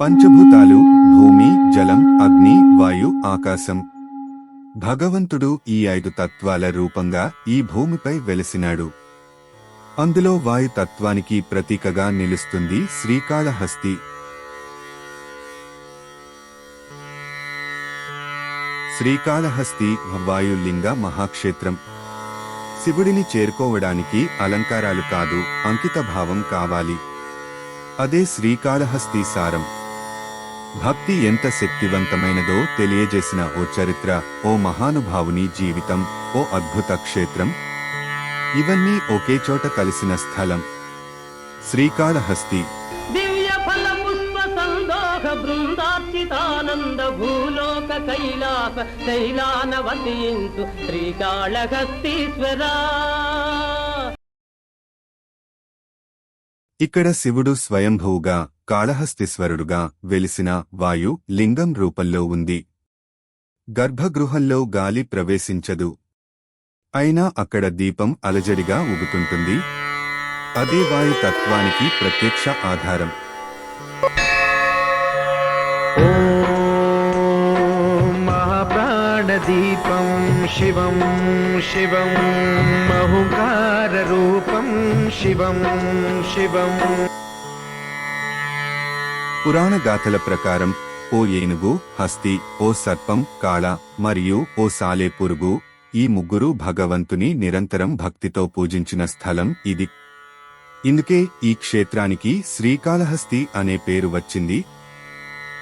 పంచభూతాలు భూమి జలం అగ్ని వాయు ఆకాశం. భగవంతుడు ఈ ఐదు తత్వాల రూపంగా ఈ భూమిపై వెలిసినాడు. అందులో వాయు తత్వానికి ప్రతీకగా నిలుస్తుంది శ్రీకాళహస్తి. శ్రీకాళహస్తి వాయులింగ మహాక్షేత్రం. శివుడిని చేరుకోవడానికి అలంకారాలు కాదు అంకిత భావం కావాలి. అదే శ్రీకాళహస్తి సారం. భక్తి ఎంత శక్తివంతమైనదో తెలియజేసిన ఓ చరిత్ర ఓ మహానుభావుని జీవితం ఓ అద్భుత క్షేత్రం. ఇవన్నీ ఒకే చోట కలిసిన స్థలం. శ్రీకాళహస్తి. దివ్య ఫల పుష్ప సందోహ బృందార్చితానంద భూలోక కైలాస శ్రీకాళహస్తీశ్వరా. ఇక్కడ శివుడు స్వయంభువుగా కాళహస్తీశ్వరుడుగా వెలిసిన వాయు లింగం రూపంలో ఉంది. గర్భగృహంలో గాలి ప్రవేశించదు. అయినా అక్కడ దీపం అలజడిగా ఊగుతుంటుంది. అదే వాయు తత్వానికి ప్రత్యక్ష ఆధారం. దీపం శివం శివం మహుకారూపం శివం శివం. పురాణగాథల ప్రకారం ఓ ఏనుగు హస్తి ఓ సర్పం కాళ మరియు ఓ సాలే పురుగు ఈ ముగ్గురు భగవంతుని నిరంతరం భక్తితో పూజించిన స్థలం ఇది. ఇందుకే ఈ క్షేత్రానికి శ్రీకాళహస్తి అనే పేరు వచ్చింది.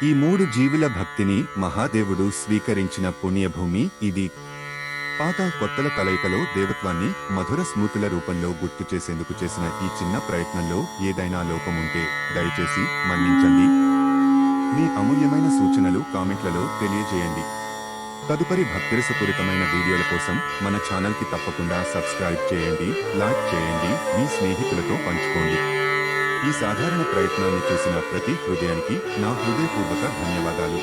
ఈ మూడు జీవుల భక్తిని మహాదేవుడు స్వీకరించిన పుణ్యభూమి ఇది. పాత కొత్తల కలయికలో దేవత్వాన్ని మధుర స్మృతుల రూపంలో గుర్తు చేసేందుకు చేసిన ఈ చిన్న ప్రయత్నంలో ఏదైనా లోపముంటే దయచేసి మన్నించండి. మీ అమూల్యమైన సూచనలు కామెంట్లలో తెలియజేయండి. తదుపరి భక్తిరసపూరితమైన వీడియోల కోసం మన ఛానల్కి తప్పకుండా సబ్స్క్రైబ్ చేయండి లైక్ చేయండి మీ స్నేహితులతో పంచుకోండి. ఈ సాధారణ ప్రయత్నాన్ని చూసిన ప్రతి హృదయానికి నా హృదయపూర్వక ధన్యవాదాలు.